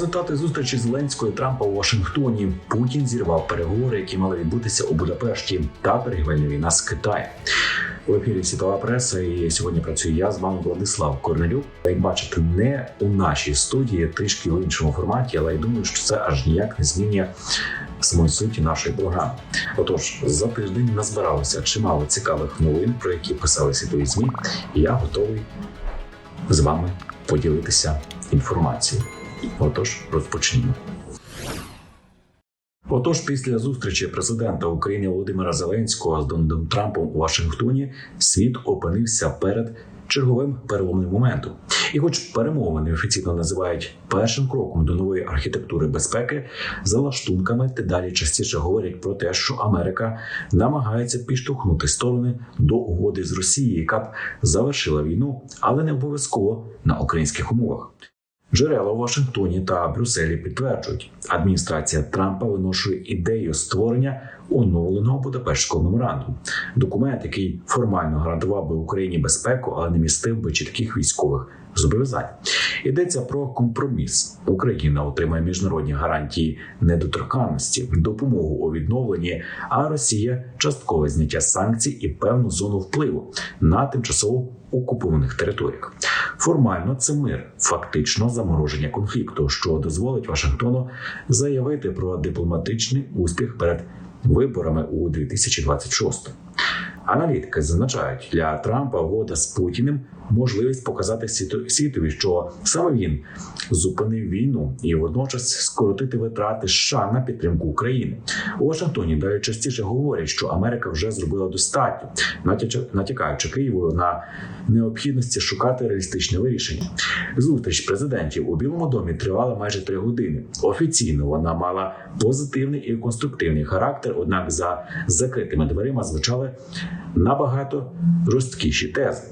Результати зустрічі Зеленського і Трампа у Вашингтоні. Путін зірвав переговори, які мали відбутися у Будапешті, та торгівельна війна з Китаєм. У ефірі світова преса. І сьогодні працюю я з вами Владислав Корнелюк. Як бачите, не у нашій студії, трішки в іншому форматі, але я думаю, що це аж ніяк не змінює самої суті нашої програми. Отож, за тиждень назбиралося чимало цікавих новин, про які писали світові змі, і я готовий з вами поділитися інформацією. Отож, розпочнімо. Отож, після зустрічі президента України Володимира Зеленського з Дональдом Трампом у Вашингтоні світ опинився перед черговим переломним моментом. І, хоч перемовини офіційно називають першим кроком до нової архітектури безпеки, за лаштунками дедалі частіше говорять про те, що Америка намагається підштовхнути сторони до угоди з Росією, яка б завершила війну, але не обов'язково на українських умовах. Джерела у Вашингтоні та Брюсселі підтверджують, адміністрація Трампа виношує ідею створення оновленого Будапештського меморандуму. Документ, який формально гарантував би Україні безпеку, але не містив би чітких військових зобов'язань. Йдеться про компроміс. Україна отримає міжнародні гарантії недоторканності, допомогу у відновленні, а Росія часткове зняття санкцій і певну зону впливу на тимчасово окупованих територіях. Формально це мир, фактично замороження конфлікту, що дозволить Вашингтону заявити про дипломатичний успіх перед виборами у 2026. Аналітики зазначають для Трампа угода з Путіним можливість показати світові, що саме він зупинив війну і водночас скоротити витрати США на підтримку України. У Вашингтоні далі частіше говорять, що Америка вже зробила достатньо, натякаючи Києву на необхідності шукати реалістичне вирішення. Зустріч президентів у Білому домі тривала майже три години. Офіційно вона мала позитивний і конструктивний характер однак за закритими дверима звучали набагато жорсткіші тези.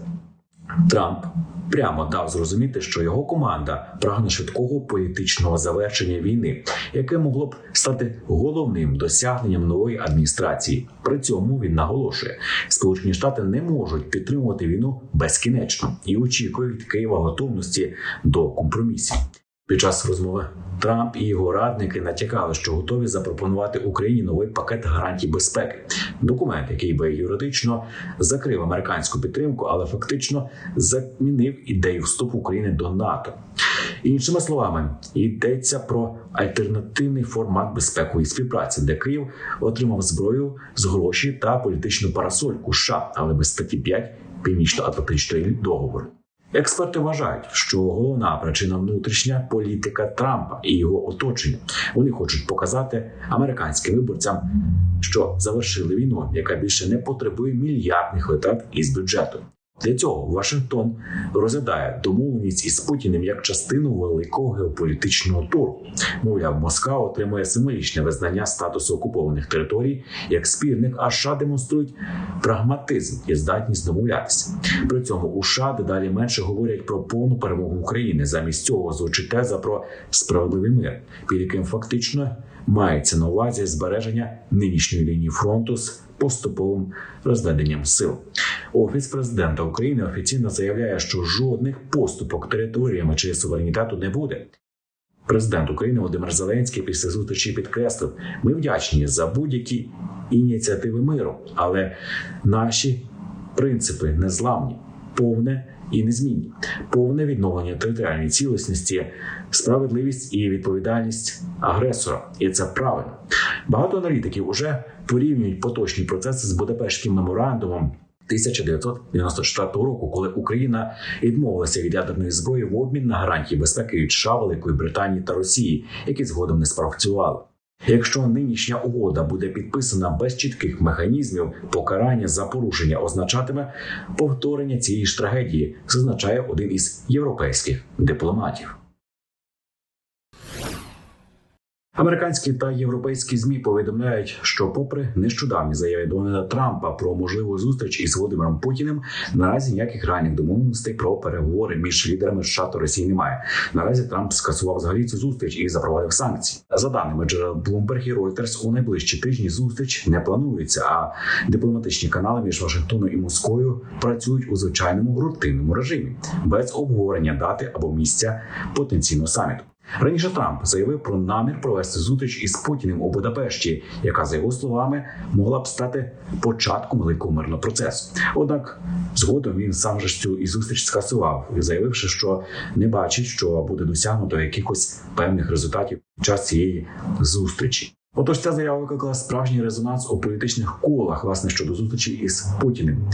Трамп прямо дав зрозуміти, що його команда прагне швидкого політичного завершення війни, яке могло б стати головним досягненням нової адміністрації. При цьому він наголошує, Сполучені Штати не можуть підтримувати війну безкінечно і очікує від Києва готовності до компромісів. Під час розмови Трамп і його радники натякали, що готові запропонувати Україні новий пакет гарантій безпеки. Документ, який би юридично закрив американську підтримку, але фактично замінив ідею вступу України до НАТО. Іншими словами, йдеться про альтернативний формат безпекової співпраці, де Київ отримав зброю з гроші та політичну парасольку США, але без статті 5 Північно-Атлантичної договору. Експерти вважають, що головна причина внутрішня політика Трампа і його оточення. Вони хочуть показати американським виборцям, що завершили війну, яка більше не потребує мільярдних витрат із бюджету. Для цього Вашингтон розглядає домовленість із Путіним як частину великого геополітичного туру. Мовляв, Москва отримує символічне визнання статусу окупованих територій як спірник, а США демонструють прагматизм і здатність домовлятися. При цьому у США дедалі менше говорять про повну перемогу України. Замість цього звучить теза про справедливий мир, під яким фактично мається на увазі збереження нинішньої лінії фронту з поступовим розведенням сил. Офіс президента України офіційно заявляє, що жодних поступок територіями чи суверенітету не буде. Президент України Володимир Зеленський після зустрічі підкреслив: ми вдячні за будь-які ініціативи миру, але наші принципи незламні, повне і незмінні, повне відновлення територіальної цілісності, справедливість і відповідальність агресора. І це правильно. Багато аналітиків уже порівнюють поточні процеси з Будапештським меморандумом. 1994 року, коли Україна відмовилася від ядерної зброї в обмін на гарантії безпеки від США, Великої Британії та Росії, які згодом не спрацювали. Якщо нинішня угода буде підписана без чітких механізмів, покарання за порушення означатиме повторення цієї ж трагедії, зазначає один із європейських дипломатів. Американські та європейські змі повідомляють, що, попри нещодавні заяви Дональда Трампа про можливу зустріч із Володимиром Путіним, наразі ніяких ранніх домовленостей про переговори між лідерами США та Росії немає. Наразі Трамп скасував взагалі цю зустріч і запровадив санкції. За даними джерел Bloomberg і Reuters, у найближчі тижні зустріч не планується. А дипломатичні канали між Вашингтоном і Москвою працюють у звичайному рутинному режимі без обговорення дати або місця потенційного саміту. Раніше Трамп заявив про намір провести зустріч із Путіним у Будапешті, яка за його словами могла б стати початком великого мирного процесу. Однак згодом він сам же цю і зустріч скасував, заявивши, що не бачить, що буде досягнуто якихось певних результатів під час цієї зустрічі. Отож, ця заява викликала справжній резонанс у політичних колах, власне, щодо зустрічі із Путіним,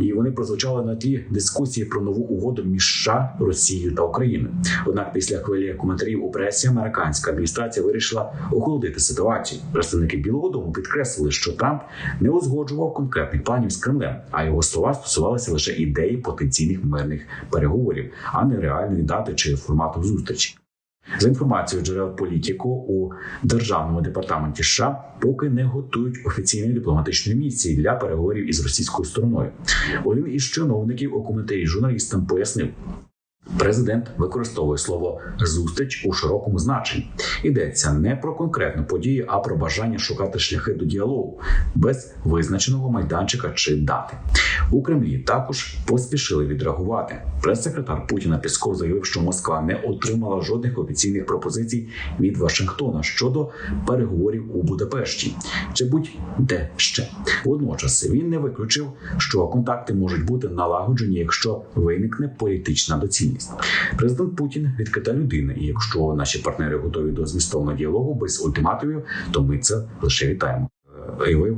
і вони прозвучали на тлі дискусії про нову угоду між США, Росією та Україною. Однак, після хвилі коментарів у пресі американська адміністрація вирішила охолодити ситуацію. Представники Білого Дому підкреслили, що Трамп не узгоджував конкретних планів з Кремлем, а його слова стосувалися лише ідеї потенційних мирних переговорів, а не реальної дати чи формату зустрічі. За інформацією джерел політику у державному департаменті США поки не готують офіційної дипломатичної місії для переговорів із російською стороною. Один із чиновників у коментарі журналістам пояснив. Президент використовує слово зустріч у широкому значенні. Йдеться не про конкретну подію, а про бажання шукати шляхи до діалогу без визначеного майданчика чи дати. У Кремлі також поспішили відреагувати. Прес-секретар Путіна Пісков заявив, що Москва не отримала жодних офіційних пропозицій від Вашингтона щодо переговорів у Будапешті чи будь-де ще. Водночас він не виключив, що контакти можуть бути налагоджені, якщо виникне політична доцільність. Президент Путін відкрита людина, і якщо наші партнери готові до змістовного діалогу без ультиматумів, то ми це лише вітаємо. Е,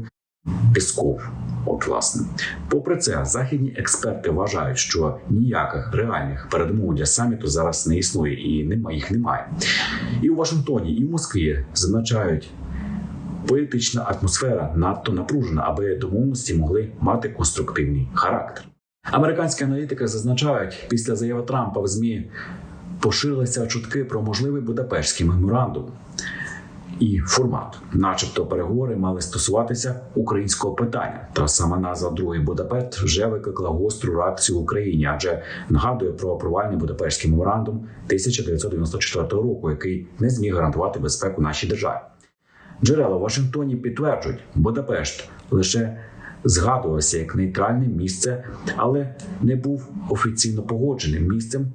Пісков. От, власне, попри це, західні експерти вважають, що ніяких реальних передумов для саміту зараз не існує і нема їх немає. І у Вашингтоні, і в Москві зазначають. Політична атмосфера надто напружена, аби домовленості могли мати конструктивний характер. Американські аналітики зазначають, після заяви Трампа в змі поширилися чутки про можливий Будапештський меморандум і формат, начебто, переговори мали стосуватися українського питання. Та сама назва другий Будапешт вже викликала гостру реакцію в Україні, адже нагадує про провальний Будапештський меморандум 1994 року, який не зміг гарантувати безпеку нашій державі. Джерела в Вашингтоні підтверджують, Будапешт лише згадувався як нейтральне місце, але не був офіційно погодженим місцем.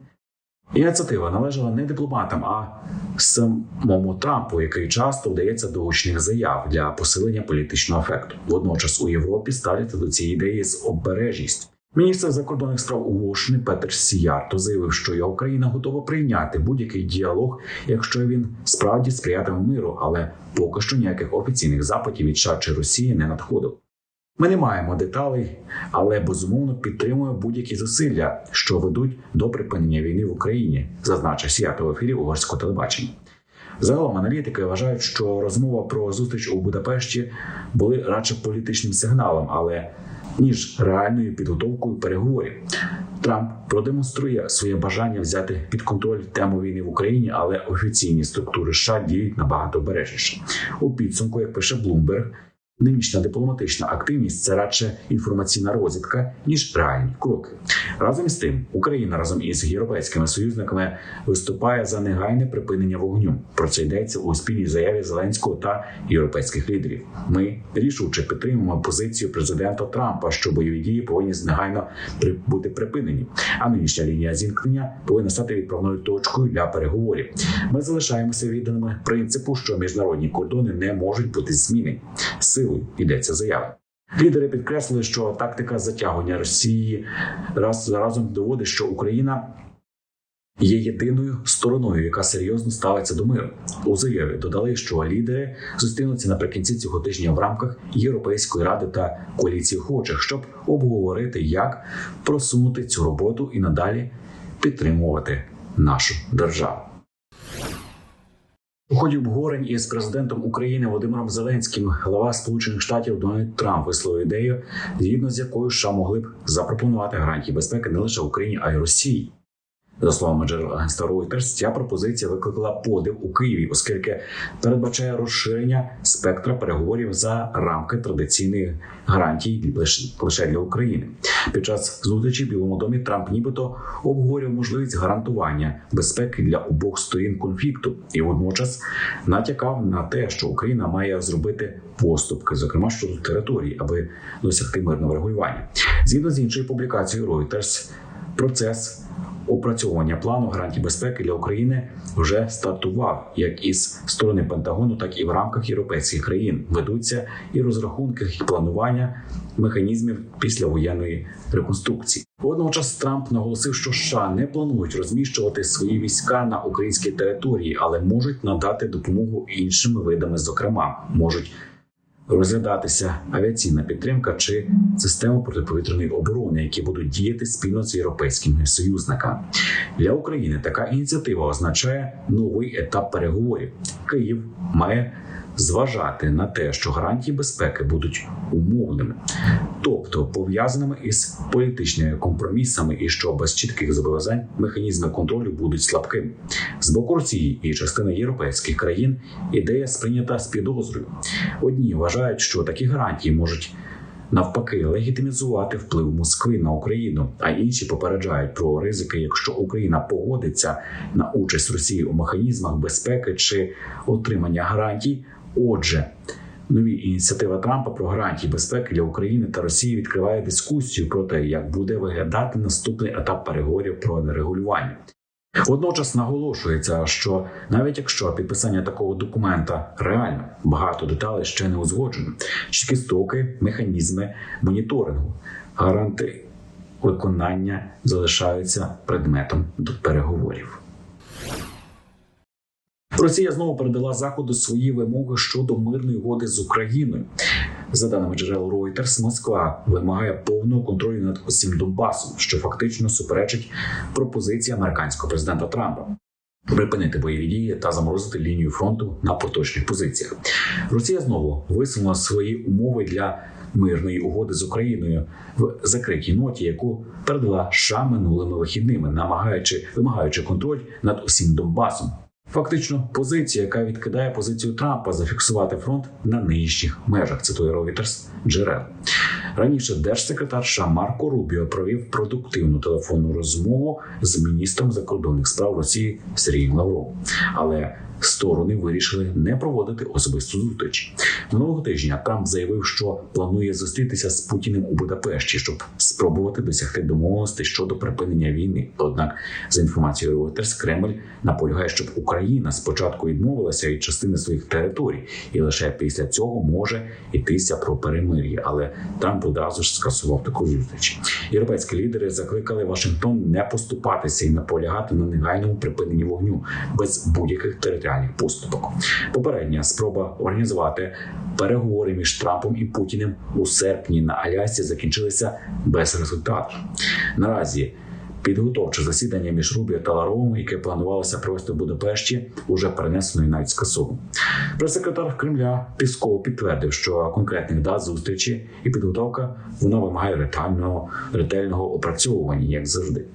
Ініціатива належала не дипломатам, а самому Трампу, який часто вдається до гучних заяв для посилення політичного ефекту. Водночас у Європі ставляться до цієї ідеї з обережністю. Міністр закордонних справ Угорщини Петер Сіярто заявив, що його країна готова прийняти будь-який діалог, якщо він справді сприятиме миру, але поки що ніяких офіційних запитів від США Росії не надходило. Ми не маємо деталей, але безумовно підтримуємо будь-які зусилля, що ведуть до припинення війни в Україні, зазначив Сіято в ефірі угорського телебачення. Загалом аналітики вважають, що розмова про зустріч у Будапешті були радше політичним сигналом, але ніж реальною підготовкою переговорів. Трамп продемонструє своє бажання взяти під контроль тему війни в Україні, але офіційні структури США діють набагато обережніше. У підсумку, як пише Bloomberg, Нинішня дипломатична активність це радше інформаційна розвідка ніж реальні кроки. Разом з тим, Україна разом із європейськими союзниками виступає за негайне припинення вогню. Про це йдеться у спільній заяві Зеленського та європейських лідерів. Ми рішуче підтримуємо позицію президента Трампа, що бойові дії повинні негайно бути припинені. А нинішня лінія зіткнення повинна стати відправною точкою для переговорів. Ми залишаємося відданими принципу, що міжнародні кордони не можуть бути змінені. Силою йдеться заява. Лідери підкреслили, що тактика затягування Росії раз за разом доводить, що Україна є єдиною стороною, яка серйозно ставиться до миру. У заяві додали, що лідери зустрінуться наприкінці цього тижня в рамках Європейської ради та коаліції охочих, щоб обговорити, як просунути цю роботу і надалі підтримувати нашу державу. У ході обговорень із президентом України Володимиром Зеленським глава Сполучених Штатів Дональд Трамп висловив ідею, згідно з якою США могли б запропонувати гарантії безпеки не лише Україні, а й Росії. За словами джерел агентства Reuters, ця пропозиція викликала подив у Києві, оскільки передбачає розширення спектра переговорів за рамки традиційних гарантій лише- для України. Під час зустрічі в Білому домі Трамп нібито обговорював можливість гарантування безпеки для обох сторін конфлікту і водночас натякав на те, що Україна має зробити поступки, зокрема щодо території, аби досягти мирного регулювання. Згідно з іншою публікацією Reuters, процес опрацьовування плану гарантій безпеки для України вже стартував як із сторони Пентагону, так і в рамках європейських країн. Ведуться і розрахунки і планування механізмів післявоєнної реконструкції. Водночас Трамп наголосив, що США не планують розміщувати свої війська на українській території, але можуть надати допомогу іншими видами, зокрема, можуть розглядатися авіаційна підтримка чи система протиповітряної оборони, які будуть діяти спільно з європейськими союзниками. Для України така ініціатива означає новий етап переговорів. Київ має зважати на те, що гарантії безпеки будуть умовними, тобто пов'язаними із політичними компромісами, і що без чітких зобов'язань механізми контролю будуть слабкими. З боку Росії і частини європейських країн ідея сприйнята з підозрою. Одні вважають, що такі гарантії можуть. Навпаки, легітимізувати вплив Москви на Україну, а інші попереджають про ризики, якщо Україна погодиться на участь Росії у механізмах безпеки чи отримання гарантій. Отже, нові ініціатива Трампа про гарантії безпеки для України та Росії відкриває дискусію про те, як буде виглядати наступний етап переговорів про регулювання. Водночас наголошується, що навіть якщо підписання такого документа реально багато деталей ще не узгоджено, чіткі строки, механізми моніторингу, гаранти виконання залишаються предметом до переговорів. Росія знову передала заходу свої вимоги щодо мирної угоди з Україною. За даними джерел Reuters, Москва вимагає повного контролю над усім Донбасом, що фактично суперечить пропозиції американського президента Трампа. Припинити бойові дії та заморозити лінію фронту на поточних позиціях. Росія знову висунула свої умови для мирної угоди з Україною в закритій ноті, яку передала США минулими вихідними, намагаючи вимагаючи контроль над усім Донбасом. Фактично, позиція, яка відкидає позицію Трампа зафіксувати фронт на нинішніх межах. Цитує Reuters джерел. Раніше держсекретар США Марко Рубіо провів продуктивну телефонну розмову з міністром закордонних справ Росії Сергієм Лавровим. Але сторони вирішили не проводити особисту зустріч. Минулого тижня Трамп заявив, що планує зустрітися з Путіним у Будапешті, щоб спробувати досягти домовленостей щодо припинення війни. Однак, за інформацією Reuters, Кремль наполягає, щоб Україна спочатку відмовилася від частини своїх територій, і лише після цього може йтися про перемир'я. Але Трамп одразу ж скасував таку зустріч. Європейські лідери закликали Вашингтон не поступатися і наполягати на негайному припиненні вогню без будь-яких територіальних поступок. Попередня спроба організувати переговори між Трампом і Путіним у серпні на Алясці закінчилися без результату. Наразі підготовче засідання між Рубіо та Ларовим, яке планувалося провести в Будапешті, уже перенесено і навіть скасовано. Прес-секретар Кремля Пісков підтвердив, що конкретних дат зустрічі і підготовка вона вимагає ретельного ретельного опрацьовування, як завжди.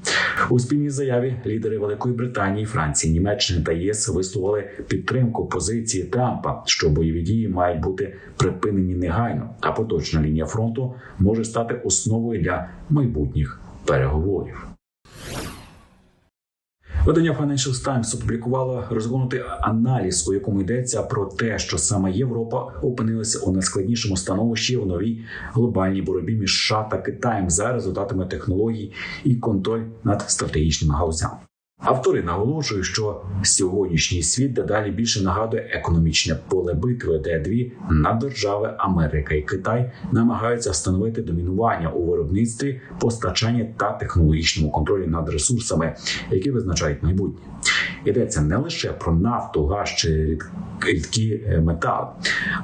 У спільній заяві лідери Великої Британії, Франції, Німеччини та ЄС висловили підтримку позиції Трампа, що бойові дії мають бути припинені негайно, а поточна лінія фронту може стати основою для майбутніх переговорів. Видання Financial Times опублікувало розгорнутий аналіз, у якому йдеться про те, що саме Європа опинилася у найскладнішому становищі в новій глобальній боротьбі між США та Китаєм за результатами технологій і контроль над стратегічними галузями. Автори наголошують, що сьогоднішній світ дедалі більше нагадує економічне поле битви, де дві наддержави Америка і Китай намагаються встановити домінування у виробництві, постачанні та технологічному контролі над ресурсами, які визначають майбутнє. Йдеться не лише про нафту, газ чи рідкі метали,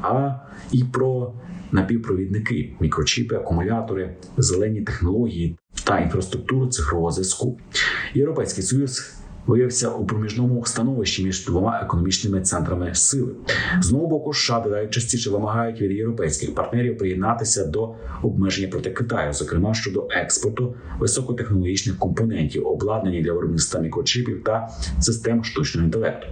а і про напівпровідники, мікрочіпи, акумулятори, зелені технології та інфраструктуру цифрового зв'язку. Європейський союз виявився у проміжному становищі між двома економічними центрами сили. З одного боку, США дедалі частіше вимагають від європейських партнерів приєднатися до обмеження проти Китаю, зокрема щодо експорту високотехнологічних компонентів, обладнані для виробництва мікрочипів та систем штучного інтелекту.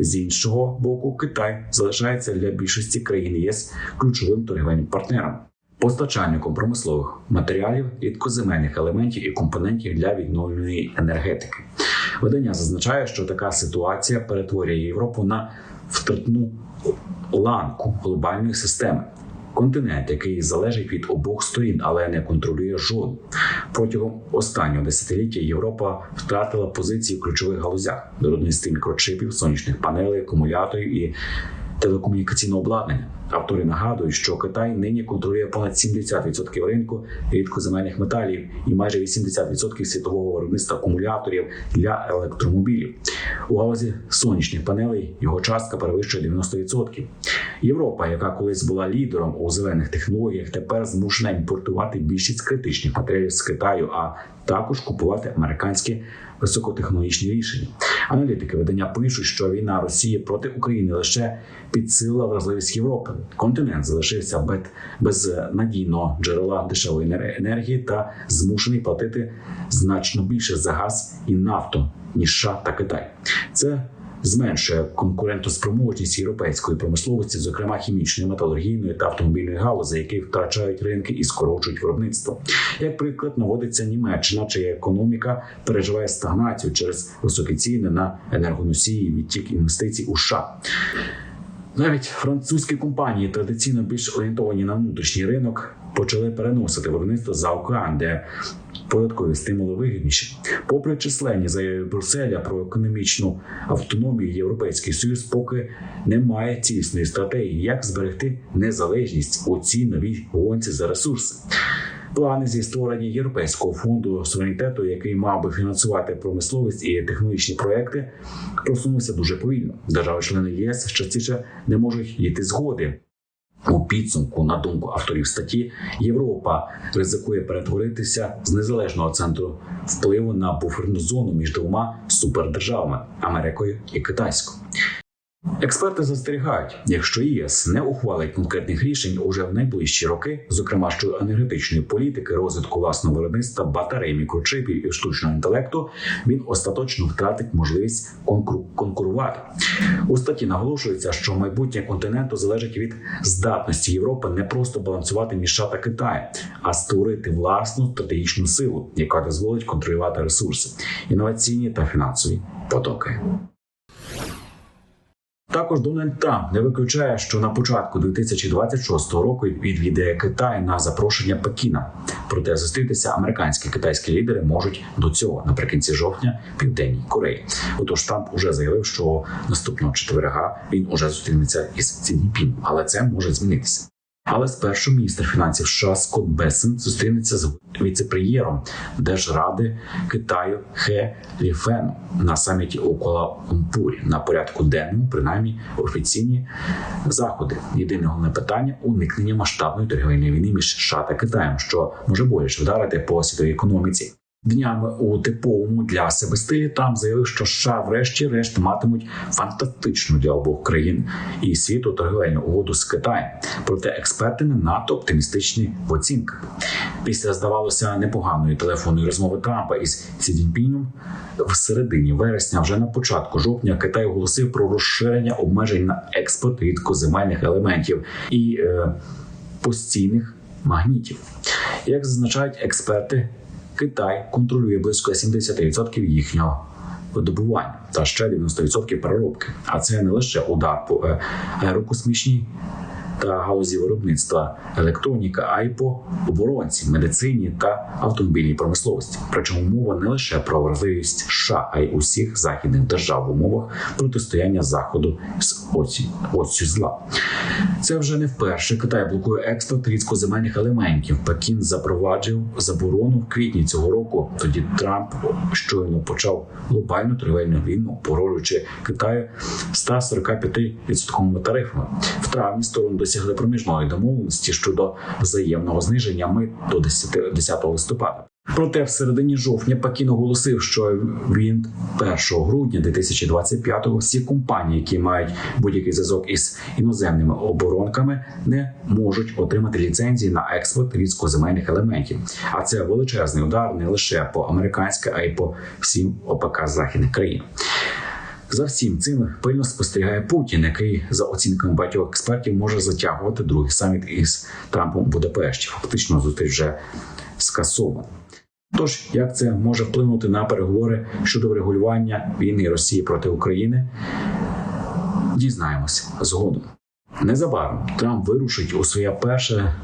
З іншого боку, Китай залишається для більшості країн ЄС ключовим торгівельним партнером. Постачальником промислових матеріалів, рідкоземельних елементів і компонентів для відновлюваної енергетики. Видання зазначає, що така ситуація перетворює Європу на втратну ланку глобальної системи. Континент, який залежить від обох сторін, але не контролює жодну. Протягом останнього десятиліття Європа втратила позиції в ключових галузях виробництві мікрочипів, сонячних панелей, акумуляторів і телекомунікаційного обладнання. Автори нагадують, що Китай нині контролює понад 70% ринку рідкоземельних металів і майже 80% світового виробництва акумуляторів для електромобілів. У галузі сонячних панелей його частка перевищує 90%. Європа, яка колись була лідером у зелених технологіях, тепер змушена імпортувати більшість критичних матеріалів з Китаю, а також купувати американські високотехнологічні рішення. Аналітики видання пишуть, що війна Росії проти України лише підсилила вразливість Європи. Континент залишився без, без надійного джерела дешевої енергії та змушений платити значно більше за газ і нафту ніж США та Китай. Це зменшує конкурентоспроможність європейської промисловості, зокрема хімічної, металургійної та автомобільної галузі, які втрачають ринки і скорочують виробництво. Як приклад наводиться Німеччина, чия економіка переживає стагнацію через високі ціни на енергоносії, відтік інвестицій у США. Навіть французькі компанії, традиційно більш орієнтовані на внутрішній ринок, почали переносити виробництво за океан, де податкові стимули вигідніші. Попри численні заяви Брюсселя про економічну автономію, Європейський Союз поки не має цілісної стратегії, як зберегти незалежність у цій новій гонці за ресурси. Плани зі створення Європейського фонду суверенітету, який мав би фінансувати промисловість і технологічні проекти, просунувся дуже повільно. Держави-члени ЄС частіше не можуть йти згоди. У підсумку, на думку авторів статті, Європа ризикує перетворитися з незалежного центру впливу на буферну зону між двома супердержавами Америкою і Китайською. Експерти застерігають, якщо ЄС не ухвалить конкретних рішень уже в найближчі роки, зокрема щодо енергетичної політики, розвитку власного виробництва, батарей, мікрочипів і штучного інтелекту, він остаточно втратить можливість конкуру- конкурувати. У статті наголошується, що майбутнє континенту залежить від здатності Європи не просто балансувати між США та Китаєм, а створити власну стратегічну силу, яка дозволить контролювати ресурси, інноваційні та фінансові потоки. Також Дональд Трамп не виключає, що на початку 2026 року відвідає Китай на запрошення Пекіна. Проте зустрітися американські китайські лідери можуть до цього наприкінці жовтня південній Кореї. Отож Трамп уже заявив, що наступного четверга він уже зустрінеться із Цінпін, але це може змінитися. Але спершу міністр фінансів США Скотт Бессен зустрінеться з віце-прем'єром Держради Китаю Хе Ліфеном на саміті у Куала-Лумпурі. На порядку денному, принаймні, офіційні заходи. Єдине головне питання уникнення масштабної торгівельної війни між США та Китаєм, що може боляче вдарити по світовій економіці. Днями у типовому для себе стилі Трамп заявив, що США врешті-решт матимуть фантастичну для обох країн і світу торговельну угоду з Китаєм. Проте експерти не надто оптимістичні в оцінках. Після здавалося непоганої телефонної розмови Трампа із Сі Цзіньпінем в середині вересня, вже на початку жовтня, Китай оголосив про розширення обмежень на експорт рідкоземельних елементів і е, постійних магнітів. Як зазначають експерти, Китай контролює близько 70% їхнього видобування та ще 90% переробки. А це не лише удар по е, аерокосмічній та галузі виробництва електроніка, а й по оборонці, медицині та автомобільній промисловості. Причому мова не лише про вразливість США, а й усіх західних держав в умовах протистояння заходу з оці, оцю зла. Це вже не вперше Китай блокує експорт рідкоземельних елементів. Пекін запроваджив заборону в квітні цього року. Тоді Трамп щойно почав глобальну торговельну війну, погрожуючи Китаю 145% тарифами. В травні сторони досягли проміжної домовленості щодо взаємного зниження мит до 10, 10 листопада. Проте в середині жовтня Пекін оголосив, що він 1 грудня 2025-го всі компанії, які мають будь-який зв'язок із іноземними оборонками, не можуть отримати ліцензії на експорт рідкоземельних елементів. А це величезний удар не лише по американське, а й по всім ОПК західних країн. За всім цим пильно спостерігає Путін, який за оцінками багатьох експертів може затягувати другий саміт із Трампом в Будапешті. Фактично зустріч вже скасовано. Тож, як це може вплинути на переговори щодо врегулювання війни Росії проти України? Дізнаємося згодом. Незабаром Трамп вирушить у своє перше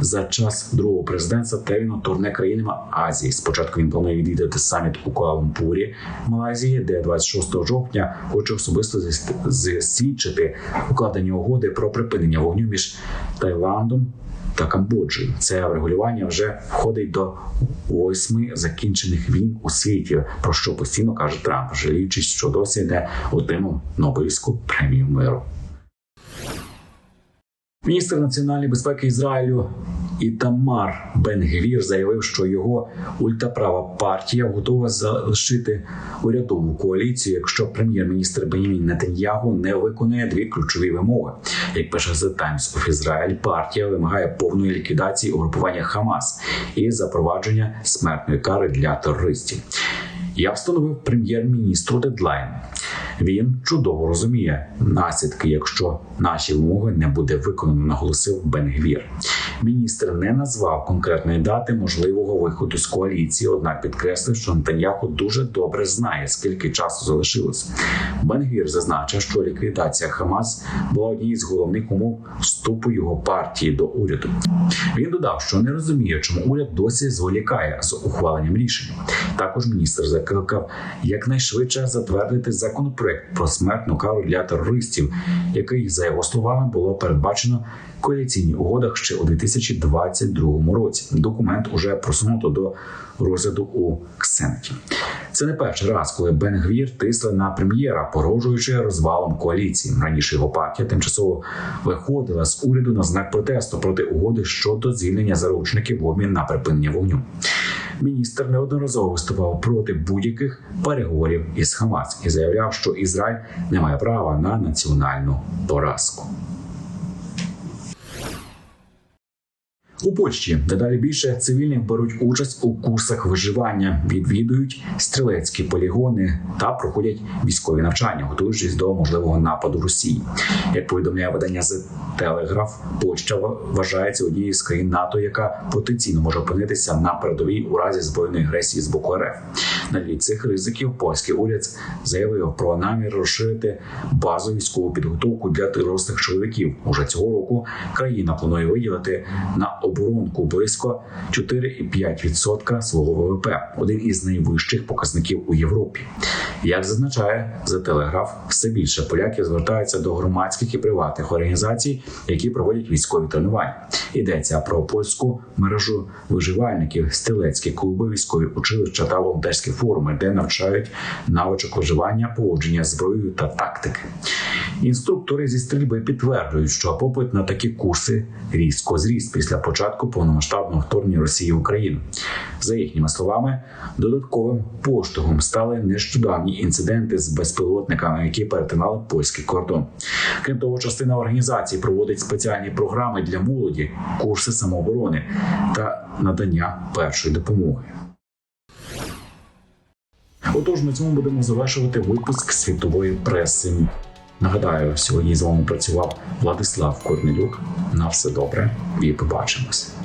за час другого президентства терміну турне країнами Азії. Спочатку він планує відвідати саміт у Куала-Лумпурі, Малайзії, де 26 жовтня хоче особисто засвідчити укладення угоди про припинення вогню між Таїландом та Камбоджею. Це врегулювання вже входить до восьми закінчених війн у світі, про що постійно каже Трамп, жаліючись, що досі не отримав Нобелівську премію миру. Міністр національної безпеки Ізраїлю Ітамар Бен-Гвір заявив, що його ультраправа партія готова залишити урядову коаліцію, якщо прем'єр-міністр Бенімін Нетаньягу не виконує дві ключові вимоги. Як пише The Times of Israel, партія вимагає повної ліквідації угрупування Хамас і запровадження смертної кари для терористів. Я встановив прем'єр-міністру дедлайн. Він чудово розуміє наслідки, якщо наші вимоги не буде виконано, наголосив Бенгвір. Міністр не назвав конкретної дати можливого виходу з коаліції, однак підкреслив, що Нетаньяху дуже добре знає, скільки часу залишилось. Бенгвір зазначив, що ліквідація Хамас була однією з головних умов вступу його партії до уряду. Він додав, що не розуміє, чому уряд досі зволікає з ухваленням рішень. Також міністр закликав якнайшвидше затвердити законопроект про смертну кару для терористів, який, за його словами, було передбачено в коаліційній угодах ще у 2022 році. Документ уже просунуто до розгляду у Ксенті. Це не перший раз, коли Бенгвір тисли на прем'єра, погрожуючи розвалом коаліції. Раніше його партія тимчасово виходила з уряду на знак протесту проти угоди щодо звільнення заручників в обмін на припинення вогню. Міністр неодноразово виступав проти будь-яких переговорів із Хамас і заявляв, що Ізраїль не має права на національну поразку. У Польщі дедалі більше цивільних беруть участь у курсах виживання, відвідують стрілецькі полігони та проходять військові навчання, готуючись до можливого нападу Росії. Як повідомляє видання The Telegraph, Польща вважається однією з країн НАТО, яка потенційно може опинитися на передовій у разі збройної агресії з боку РФ. На тлі цих ризиків польський уряд заявив про намір розширити базу військову підготовку для дорослих чоловіків. Уже цього року країна планує виділити на оборонку близько 4,5% свого ВВП, один із найвищих показників у Європі. Як зазначає за телеграф, все більше поляків звертаються до громадських і приватних організацій, які проводять військові тренування. Йдеться про польську мережу виживальників, стелецькі клуби, військові училища та волонтерські форуми, де навчають навичок виживання, поводження зброєю та тактики. Інструктори зі стрільби підтверджують, що попит на такі курси різко зріс після початку повномасштабного вторгнення Росії в Україну. За їхніми словами, додатковим поштовхом стали нещодавні інциденти з безпілотниками, які перетинали польський кордон. Крім того, частина організацій проводить спеціальні програми для молоді, курси самооборони та надання першої допомоги. Отож, на цьому будемо завершувати випуск світової преси. Нагадаю, сьогодні з вами працював Владислав Корнелюк. На все добре і побачимось.